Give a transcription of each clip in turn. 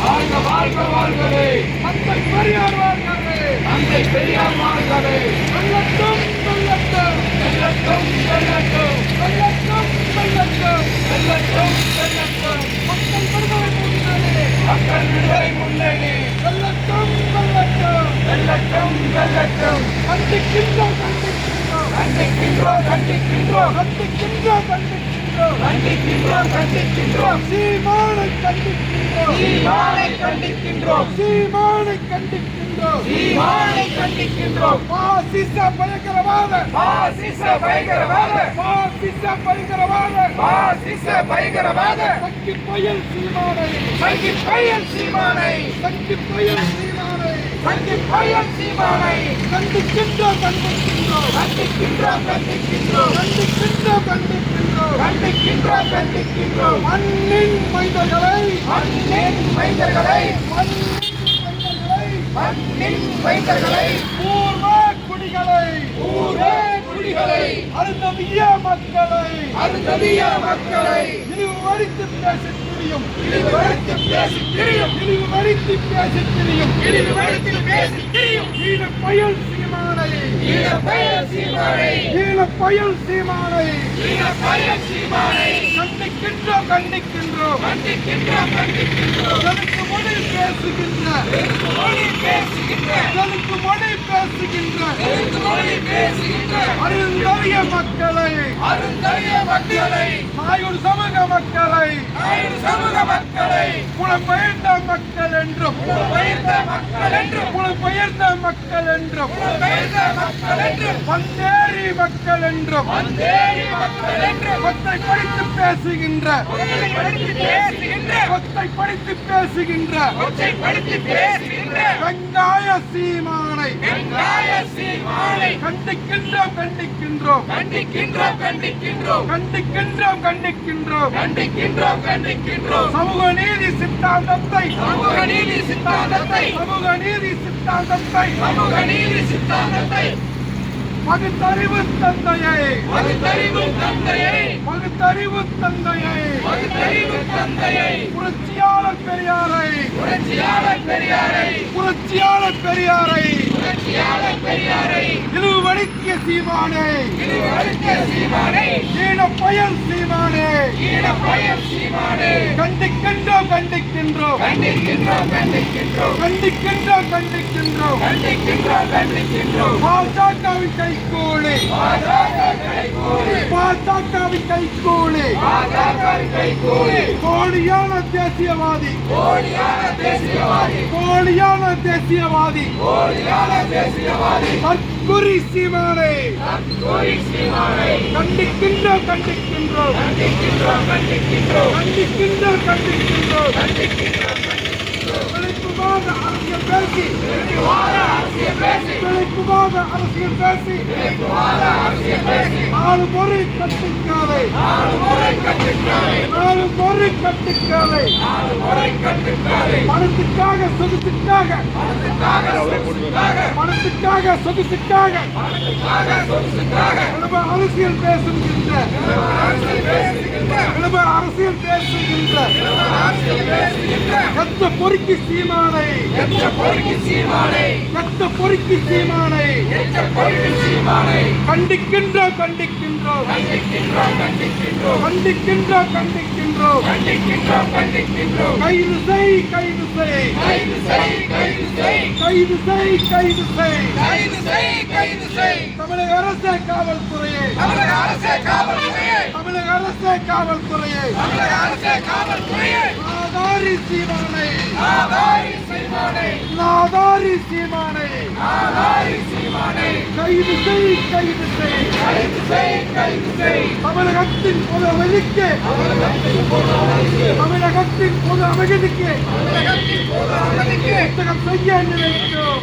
வாழ்க வாழ்க வாழ்கவே தந்தை பெரியார் வாழ்கவே தந்தை பெரியார் வாழ்கவே வெல்லட்டும் வெல்லட்டும் வெல்லட்டும் வெல்லட்டும் வெல்லட்டும் வெல்லட்டும் வெல்லட்டும் வெல்லட்டும் மக்கள் விடுதலை முன்னணி மக்கள் விடுதலை முன்னணி கண்டிக்கின்றோம் கண்டிக்கின்றோம். கண்டிக்கின்றோம் கண்டிக்கின்றோம். கண்டிக்கின்றோம் கண்டிக்கின்றோம். கண்டிக்கின்றோம். கண்டிக்கின்றோம் சீமானை கண்டிக்கின்றோம். சீமானை கண்டிக்கின்றோம். சீமானை கண்டிக்கின்றோம். சீமானை கண்டிக்கின்றோம். பாசிச பயங்கரவாத. பாசிச பயங்கரவாத. பாசிச பயங்கரவாத. பாசிச பயங்கரவாத. சக்தி புயல் சீமானை. சங்கி பயல் சீமானை. சக்தி புயல் சீமானை. சங்கி பயல் சீமானை. கண்டிக்கின்றோம் கண்டிக்கின்றோம். கண்டிக்கின்றோம் கண்டிக்கின்றோம். கண்டிக்கின்றோம் கண்டிக்கின்றோம். கண்டிக்கின்றோம் கண்டிக்கின்றோம். மண்ணின் மைந்தர்களை. மண்ணின் மைந்தர்களை. மண்ணின் மைந்தர்களை. பூர்வ குடிகளை. ஊரே குடிகளை. அருந்ததிய மக்களை. அருந்ததிய மக்களை. இழிவுபடுத்தி பேசத் தெரியும். இழிவுபடுத்தி பேசி திரியும். இழிவுபடுத்தி பேசத் தெரியும். இழிவுபடுத்தி பேசி திரியும். ஈழ பயல் சீமானை. ஈழ பயல் சீமானை. ஈழ பயல் சீமானை. கண்டிக்கின்றோம் கண்டிக்கின்றோம் கண்டிக்கின்றோம் கண்டிக்கின்றோம் தெலுங்கு மொழி பேசுகின்ற தெலுங்கு மொழி பேசுகின்ற தெலுங்கு மொழி பேசுகின்ற மொழி பேசுகின்ற மக்களை. அருந்தறிய மக்களை. நாயுடு சமூக மக்களை. ஆயுள் சமூக மக்களை. புலம்பெயர்ந்த மக்கள் என்றும் புலம்பெயர்ந்த மக்கள் என்றும் புலம்பெயர்ந்த மக்கள் என்றும் புலம்பெயர்ந்த மக்கள் என்றும் வந்தேரி மக்கள் என்றும் வந்தேறி மக்கள் என்றும் கொத்தை படித்து பேசுகின்ற. படித்து பேசுகின்ற. கொத்தை படித்து பேசுகின்ற. கொச்சைப்படுத்தி பேசுகின்ற. வெங்காய சீமானை. வெங்காய சீமானை. கண்டிக்கின்றோம் கண்டிக்கின்றோம். கண்டிக்கின்றோம் கண்டிக்கின்றோம். கண்டிக்கின்றோம் கண்டிக்கின்றோம். கண்டிக்கின்றோம் கண்டிக்கின்றோம். சமூக நீதி சித்தாந்தத்தை சமூக நீதி சித்தாந்தத்தை. சமூக நீதி சித்தாந்தத்தை. சமூக நீதி சித்தாந்தத்தை. பகுத்தறிவு தந்தையை. பகுத்தறிவு தந்தையை. பகுத்தறிவு தந்தையை. பகுத்தறிவு தந்தையை புரட்சியாளர் பெரியாரை. புரட்சியாளர் பெரியாரை. புரட்சியாளர் பெரியாரை. புரட்சியாளர் பெரியாரை. இழிவுபடுத்திய சீமானே. இழிவுபடுத்திய சீமானை. ஈழ பயல் சீமானே. ஈழ பயல் சீமானை. கண்டிக்கின்றோம் கண்டிக்கின்றோம். கண்டிக்கின்றோம் கண்டிக்கின்றோம். கண்டிக்கின்றோம் கண்டிக்கின்றோம். கண்டிக்கின்றோம் கண்டிக்கின்றோம். பாஜகவின் கைகூலி பாஜக கைகூலி பாஜகவின் கைகூலி பாஜக கைகூலி போலியான தேசியவாதி. போலியான தேசியவாதி. போலியான தேசியவாதி. போலியான தேசியவாதி. தற்குறி சீமானே. கோரி சீமானை. கண்டிக்கின்றோம். கண்டிக்கின்றோம் கண்டிக்கின்றோம். கண்டிக்கின்றோம் கண்டிக்கின்றோம். கண்டிக்கின்றோம் கண்டிக்கின்றோம். விழிப்புமாக அரசியல் பேசி. வார அரசியல் பேசி. விழிப்புமாக அரசியல் பேசி. அரசியல் பேசி. கட்டுக்காலை நாலு முறை கட்டுக்காரை நாலு முறை கட்டுக்காலை. பணத்துக்காக சொகுசுக்காக. பணத்துக்காக சொகுசுக்காக. விளம்பர அரசியல் பேசுகின்ற. விளம்பர அரசியல் பேசுகின்ற. கத்த பொறுக்கி சீமானை. கத்த பொறுக்கி சீமானை. கத்த பொறுக்கி சீமானை. கண்டிக்கின்றோம் கண்டிக்கின்றோம். கண்டிக்கின்றோம் கண்டிக்கின்றோம். கண்டிக்கின்றோம் கைது செய் கைது செய். கைது செய் கைது செய். கைது செய் கைது செய் கைது செய் கைது செய் தமிழக அரசே காவல்துறையே. தமிழக அரசே காவல்துறையே. தமிழக அரசே காவல்துறையே. தமிழக அரசே காவல்துறையே நாதாரி சீமானை ஆதாரி சீமானை நாதாரி சீமானை. ஆதாரி சீமானை. கைது செய் கைது செய். கைது செய் கைது செய். தமிழகத்தின் பொது அமைதிக்கு. தமிழகத்தின் பொது அமைதிக்கு. புத்தகம் செய்ய நினைத்தோம்.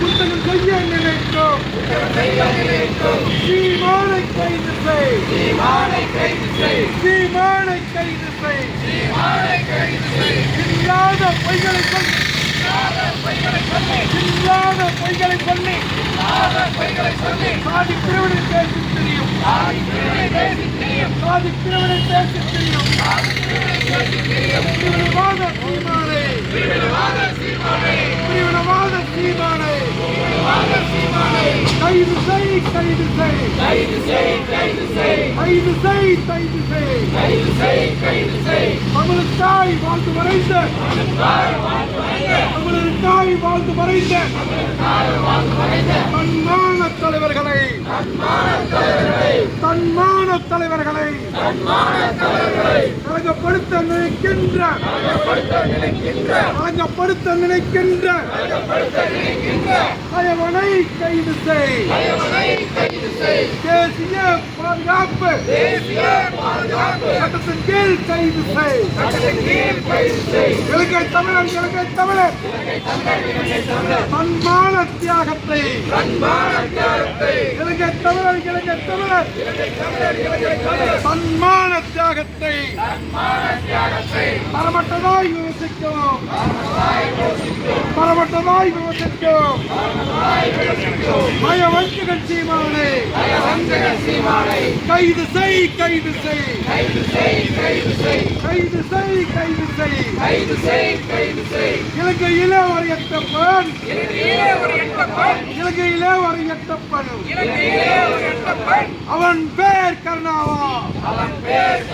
புத்தகம் செய்ய நினைத்தோம். சீமானை கைது செய். சீமானை கைது செய். சீமானை கைது செய். சீமானை கைது செய். இல்லாத பொய்களை சொல்லி. இல்லாத பொய்களை சொல்லி. பொய்களை சொல்லி. சாதி பிரிவினை பேசி தெரியும். சாதி பிரிவினை பேசி தெரியும். பிரிவினவாத சீமானை. பிரிவினவாத சீமானை. கைது செய் கைது செய். கைது செய் கைது செய். கைது செய் கைது செய் கைது செய் கைது செய் தமிழுக்காய் வாழ்ந்து மறைந்த வாழ்ந்து மறைந்த தன்மான தலைவர்களை தன்மான தலைவர்களை. கலங்கப்படுத்த நினைக்கின்ற கலங்கப்படுத்த நினைக்கின்ற அயவனை கைது செய். தேசிய பாதுகாப்பு சட்டத்தின் கீழ் கைது செய். இலங்கை தமிழர் இலங்கை தமிழர். தன்மான தியாகத்தை. இலங்கை தமிழர் இலங்கை தமிழர். தன்மான தியாகத்தை. தரமட்டதாய் விமர்சிக்கும் தரமட்டதாய் விமர்சிக்கும் மய வஞ்சுகள் சீமானை. வஞ்சக கைது செய் கைது செய். கைது செய் கைது செய். கைது செய் கைது செய் கைது செய் கைது செய் இலங்கையிலே ஒரு எட்டப்பன் இலங்கையிலே ஒரு எட்டப்பன் இலங்கையிலே ஒரு எட்டப்பன் இலங்கையிலே அவன் பேர் கருணாவா. அவன் பேர்